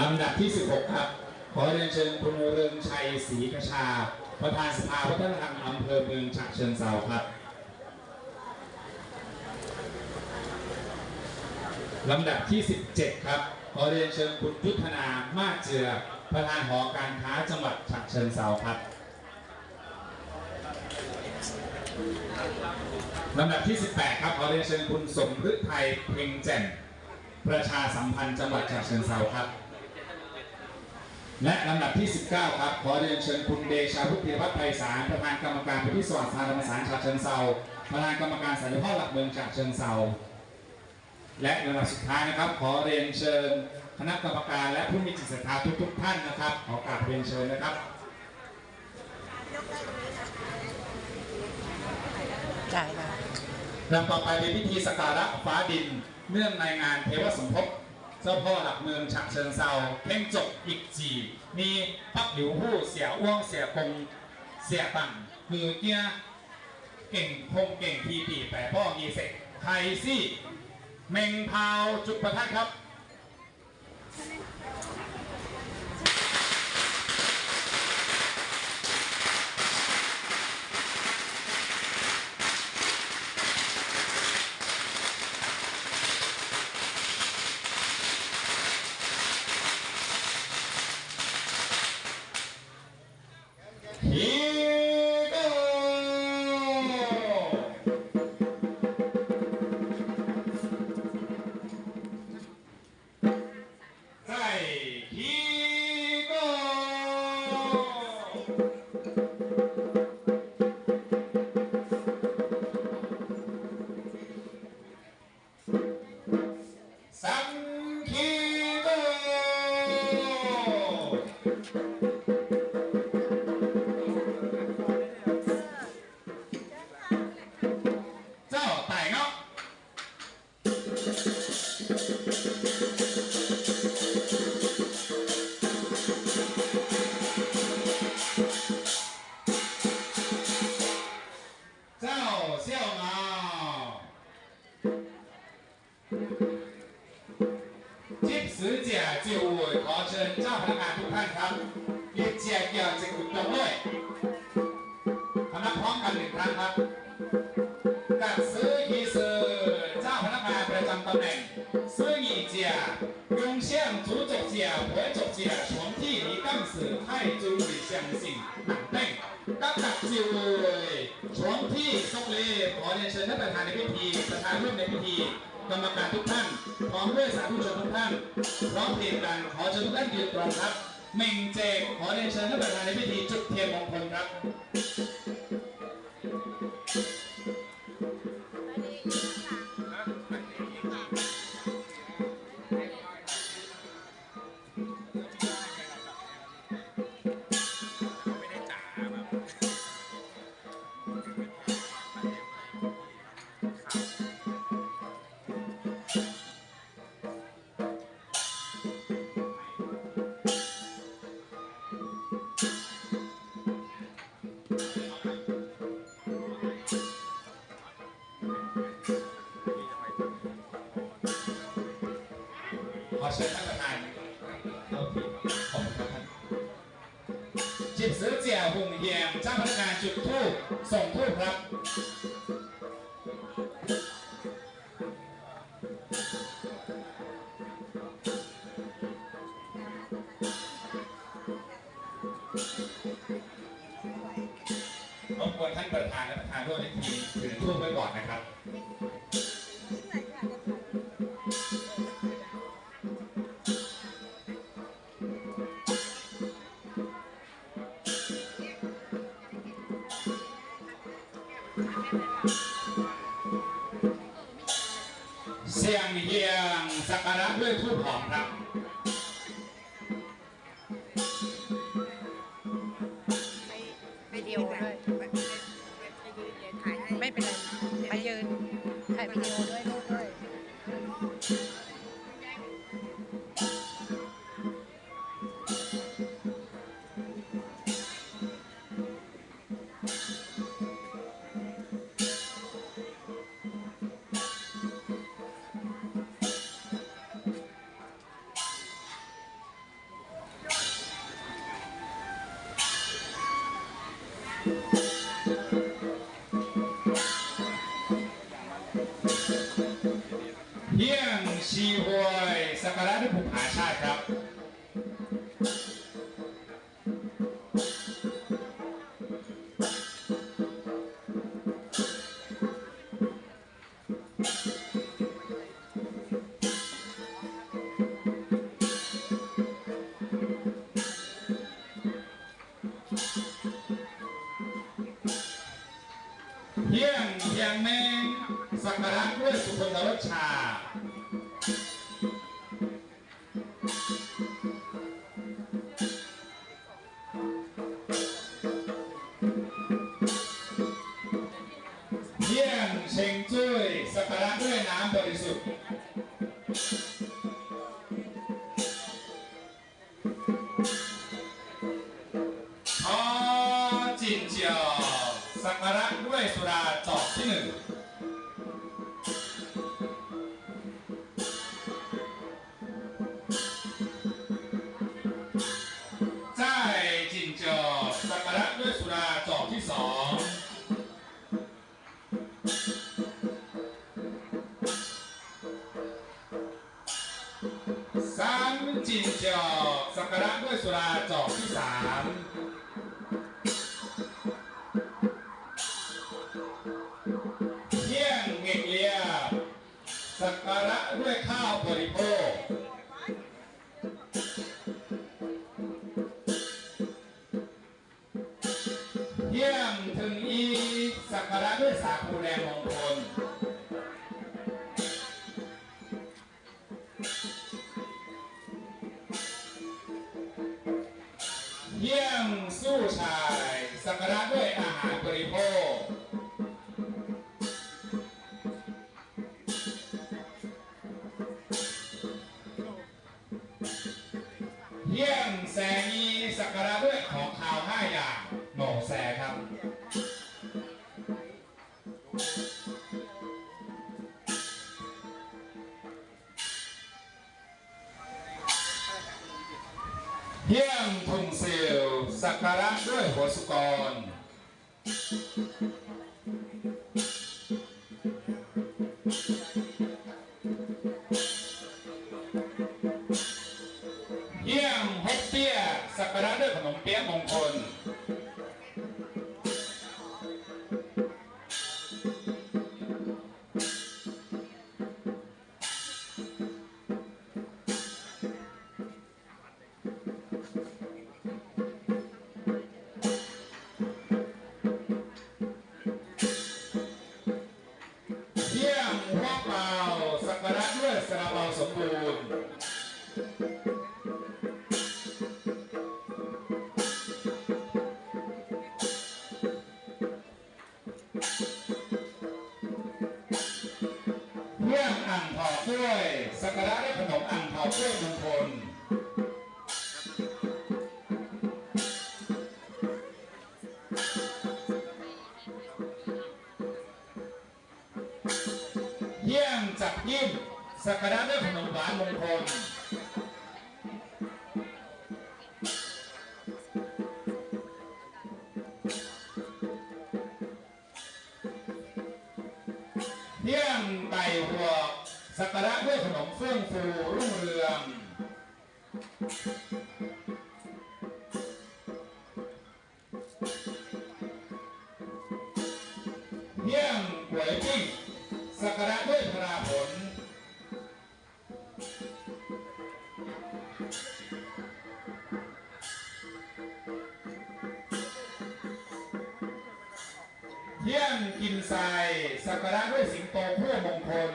ลำดับที่ 16 ครับ ขอเรียนเชิญคุณเรืองชัยศรีกชา ประธานสภาวัฒนธรรมอำเภอเมืองฉะเชิงเทราครับลำดับที่ 17 ครับ ขอเรียนเชิญคุณยุทธนามาเจือ ประธานหอการค้าจังหวัดฉะเชิงเทราครับลำดับที่ 18 ครับ ขอเรียนเชิญคุณสมฤทัยเพ็งแจ่ม ประชาสัมพันธ์จังหวัดฉะเชิงเทราครับ และลำดับที่ 19 ครับ ขอเรียนเชิญคุณเดชาพุทธิพัฒน์ไพศาลประธานกรรมการผู้ที่สวัสดิ์ธรรมสารฉะเชิงเทราประธานกรรมการสายพ่อหลักเมืองฉะเชิงเทราและลำดับสุดท้ายนะครับ ขอเรียนเชิญคณะกรรมการและผู้มีจิตศรัทธาทุกๆ ท่านนะครับ ขอกราบเรียนเชิญนะครับจ่ายมาลำต่อไปเป็นพิธีสักการะฟ้าดิน เนื่องในงานเทวสมภพเจ้าพ่อหลักเมืองฉะเชิงเซาเพ่งจบอีกจีมีพักหลิวหู้เสียอ้วงเสียกงเสียตังคือเกียเก่งคงเก่งทีปีแปรพ่อมีเสกไทยซี่เมงพาวจุดประทัดครับ ยืนเชียร์เกี่ยวจะขุดจงด้วยคณะพร้อมกันหนึ่งครั้งครับกัดซื้อฮีซือเจ้าพนักงานประจำตำแหน่งซื้อหีเจียกึงเชี่ยงถูจกเจียเผยจกเจียชมที่มีกั้งสือให้จูหลีเชียงสิ่งเต้งกับดักจิวเลยชมที่ซกเล่ขอเรียนเชิญท่านประธานในพิธีประธานร่วมในพิธีกรรมการทุกท่าน พร้อมด้วยสาธุชนทุกท่าน พร้อมเพรียงกันขอเชิญทุกท่านยืนตรงครับ มิงเจกขอเรียนเชิญท่านประธานในพิธีจุดเทียนมงคลครับ เชิญท่านประธานเข้าที่ขอบคุณครับท่านจิบซื้อเจียหุ่งเฮียมเจ้าพนักงานจุดทูบส่งทูบครับ สียงเฮียงสักการะด้วยทูบหอมครับ งเยี่ยงเมงสักการะด้วยสุพรรณรสชา เยี่ยงเชงจุ้ยสักการะด้วยน้ำบริสุทธิ์ขอจินเจียวสักการะด้วยสุราจอกที่หนึ่ง จินเจียวสักการะด้วยสุราจอกที่สามเที่ยงเงกเลียสักการะด้วยข้าวบริโภคเที่ยงถึงอีสักการะด้วยสาคูแดงมงคล เยี่ยมแสงีสักการะด้วยของข่าวห้าอย่างโหนแสครับ เล้วยมงคลเยี่ยงจับยิ้มสักการะด้วยขนมหวานมงคล รุ่งเรืองเยี่ยมหวยจิ้งสักการะด้วยพราผลเยี่ยมกินทรายสักการะด้วยสิงโตผู้มงคล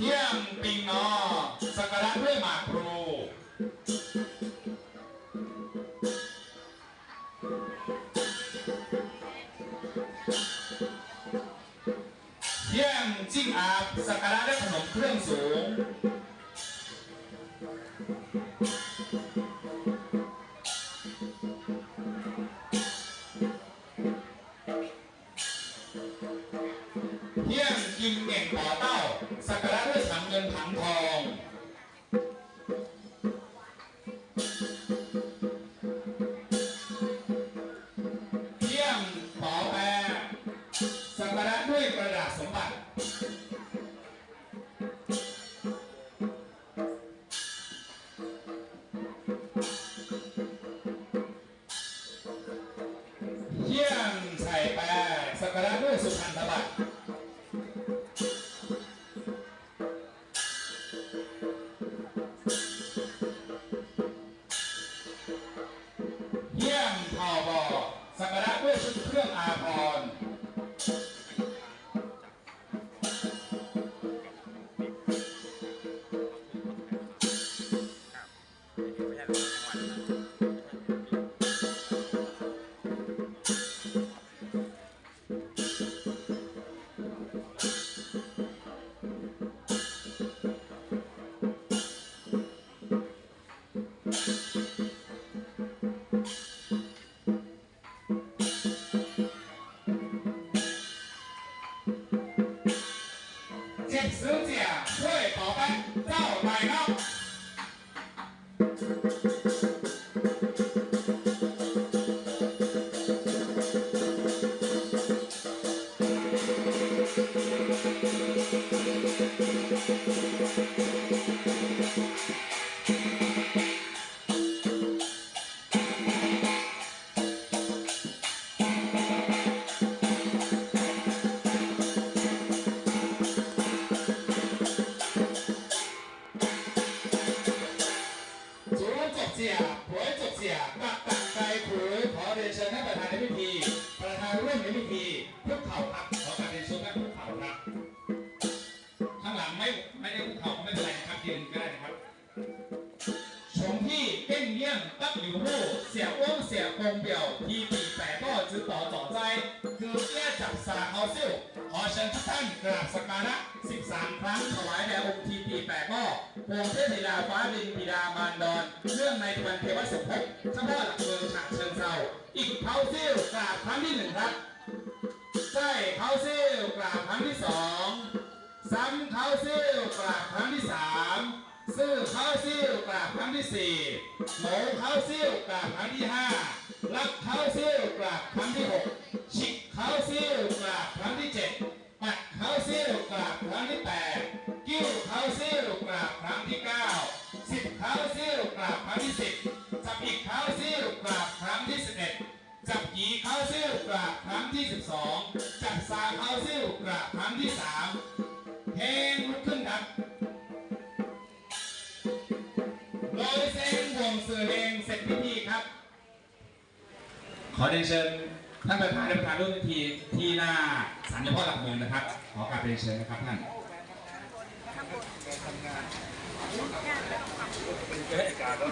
เสักกา เจ็ ประธานร่วมในพิธีเพื่อเข่าครับขอการเรียนเชิญท่านเพื่อเข่าครับ ข้างหลังไม่ไม่ได้คุกเข่าก็ไม่เป็นไรนะครับยืนก็ได้นะครับชมที่เก้งเยี่ยงตั้งอยู่หู้เสียอ้วงเสียกงเปี่ยวที่ปีแปดก็จือต่อต่อใจ คือเอี้ยจับสาเอาซี่วขอเชิญทุกท่านกราบสักการะ 13 ครั้งถวายแด่องค์ทีปีแปดก็โพงเทพธิดาฟ้าดินบิดามารดอนเรื่องในวันเทวสมภพเฉพาะหลักเมืองฉะเชิงเซาอีกเขาซี่วกราบครั้งที่หนึ่งครับ ใช่เขาเซี่วกราบครั้งที่สองซ้ำเขาซิ่วกราบครั้งที่สามซื่อเขาซิ่วกราบครั้งที่สี่หมูเขาซิ่วกราบครั้งที่ห้าลักเขาซิ่วกราบครั้งที่หกชิกเขาซิ่วกราบครั้งที่เจ็ดปัดเขาซิ่วกราบครั้งที่แปดกิ้วเขาซิ่วกราบครั้งที่เก้าสิบเขาซิ่วกราบครั้งที่สิบจับอีกเขาซิ่วกราบครั้งที่สิบาซิ่วกราบครั้งที่ 12จับซาเขาซิ่วกราบครั้งที่ 3เพลงลุกขึ้นครับโดยเซงวงสื่อเพลงเสร็จพิธีครับ ขอเรียนเชิญท่านประธานและประธานร่วมพิธีที่หน้าศาลเจ้าพ่อหลักเมืองนะครับ ขอกราบเรียนเชิญนะครับท่านการแล้ว